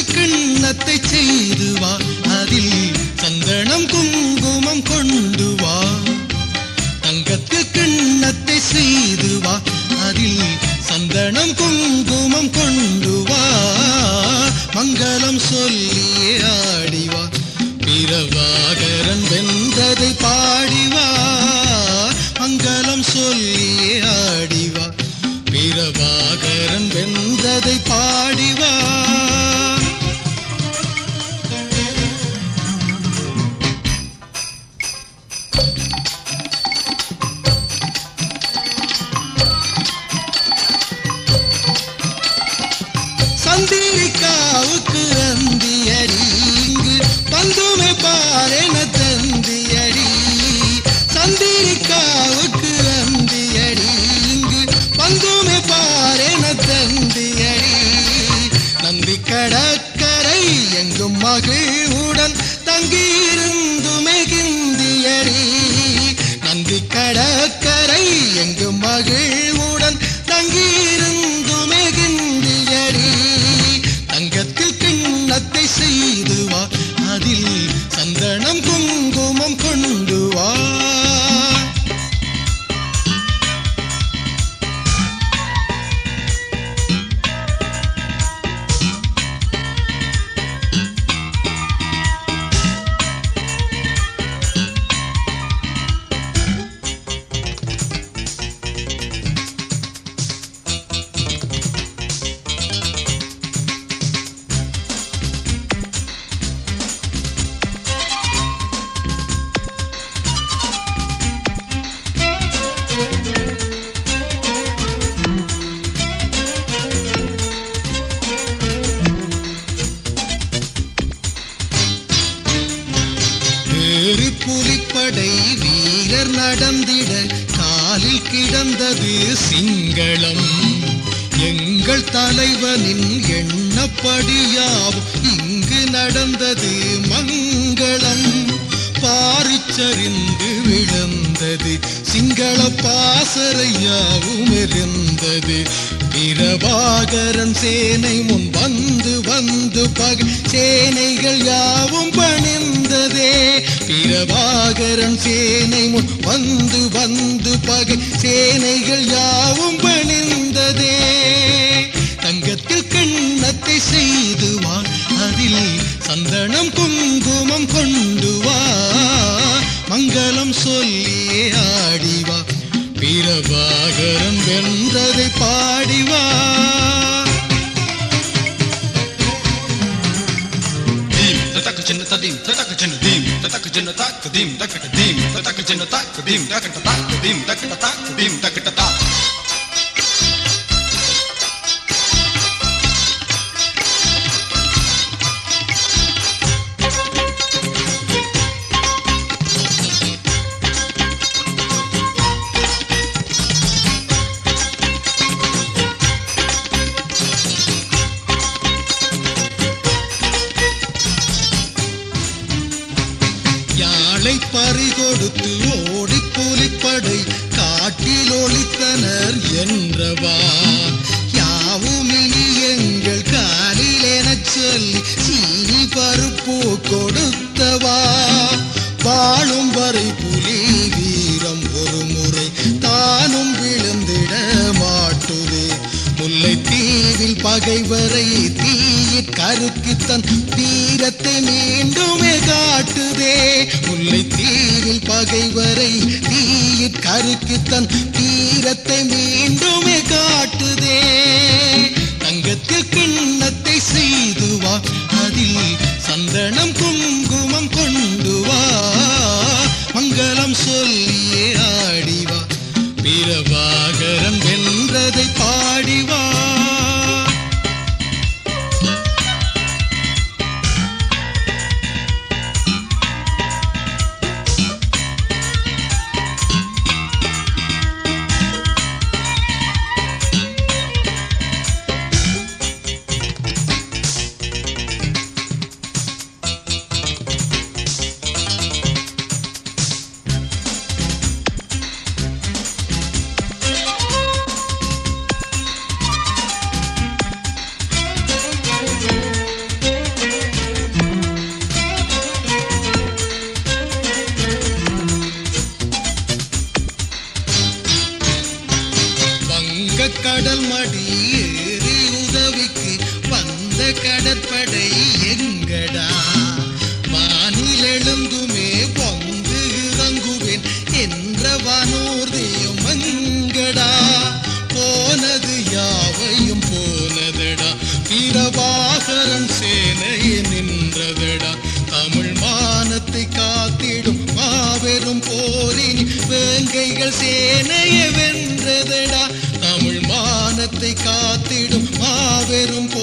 கிண்ணத்தை செய்து வா. அதில் சந்தனம் குங்குமம் கொண்டு வா. தங்கத்து கிண்ணத்தை செய் கடற்கரை எங்கும் மகிழ்வுடன் தங்கியிருந்து கிந்தியடி. நந்தி கடற்கரை எங்கும் மகிழ்வுடன் தங்கியிருந்து கிந்தியடி. தங்கத்தில் கிண்ணத்தை செய்துவா அதில் படை வீரர் நடந்திட காலில் கிடந்தது சிங்களம். எங்கள் தலைவனின் எண்ணப்படியாவும் இங்கு நடந்தது மங்களம். பாரிச்சரிந்து விழுந்தது சிங்கள பாசறையாவும் இருந்தது பிரபாகரன் சேனை முன் வந்து வந்து பகை சேனைகள் யாவும் பிரபாகரன் சேனை முன் வந்து வந்து பகை சேனைகள் யாவும் பணிந்ததே. தங்கத்தில் கண்ணத்தை செய்து வா அதில் சந்தனம் குங்குமம் கொண்டு வா மங்களம் சொல்லியே ஆடிவா பிரபாகரன் வென்றதை பாடிவா. சின்ன dim tatak chin तक जनता कदीम तक कदीम तक जनता कदीम तक तक कदीम तक तक कदीम तक तक பறிகொடுத்து ஓடி புலிப்படை காட்டில் ஒழித்தனர் என்றவா? யாவும் இனி எங்கள் காலில் எனச் சொல்லி சீனி பருப்பு கொடுத்தவா? வாழும் தீயிற் கருக்கு தன் தீரத்தை மீண்டுமே காட்டுதே. முல்லை முல்லைத்தீவில் பகைவரை தீயிற் கருக்கு தன் தீரத்தை மீண்டுமே காட்டுதே. தங்கத்தில் கிண்ணத்தை செய்துவா அதில் சந்தனம் குங்குமம் கடற்படை எங்கடா? மானிலெழுந்துமே பொங்கு இறங்குவேன் என்ற வானோர் தெய்வம் எங்கடா போனது யாவையும் போனதடா. பிரபாகரன் சேனையை நின்றதடா. தமிழ் மானத்தை காத்திடும் மாபெரும் போரின் வேங்கைகள் சேனையை வென்றதடா. தமிழ் மானத்தை காத்திடும் மாபெரும் போ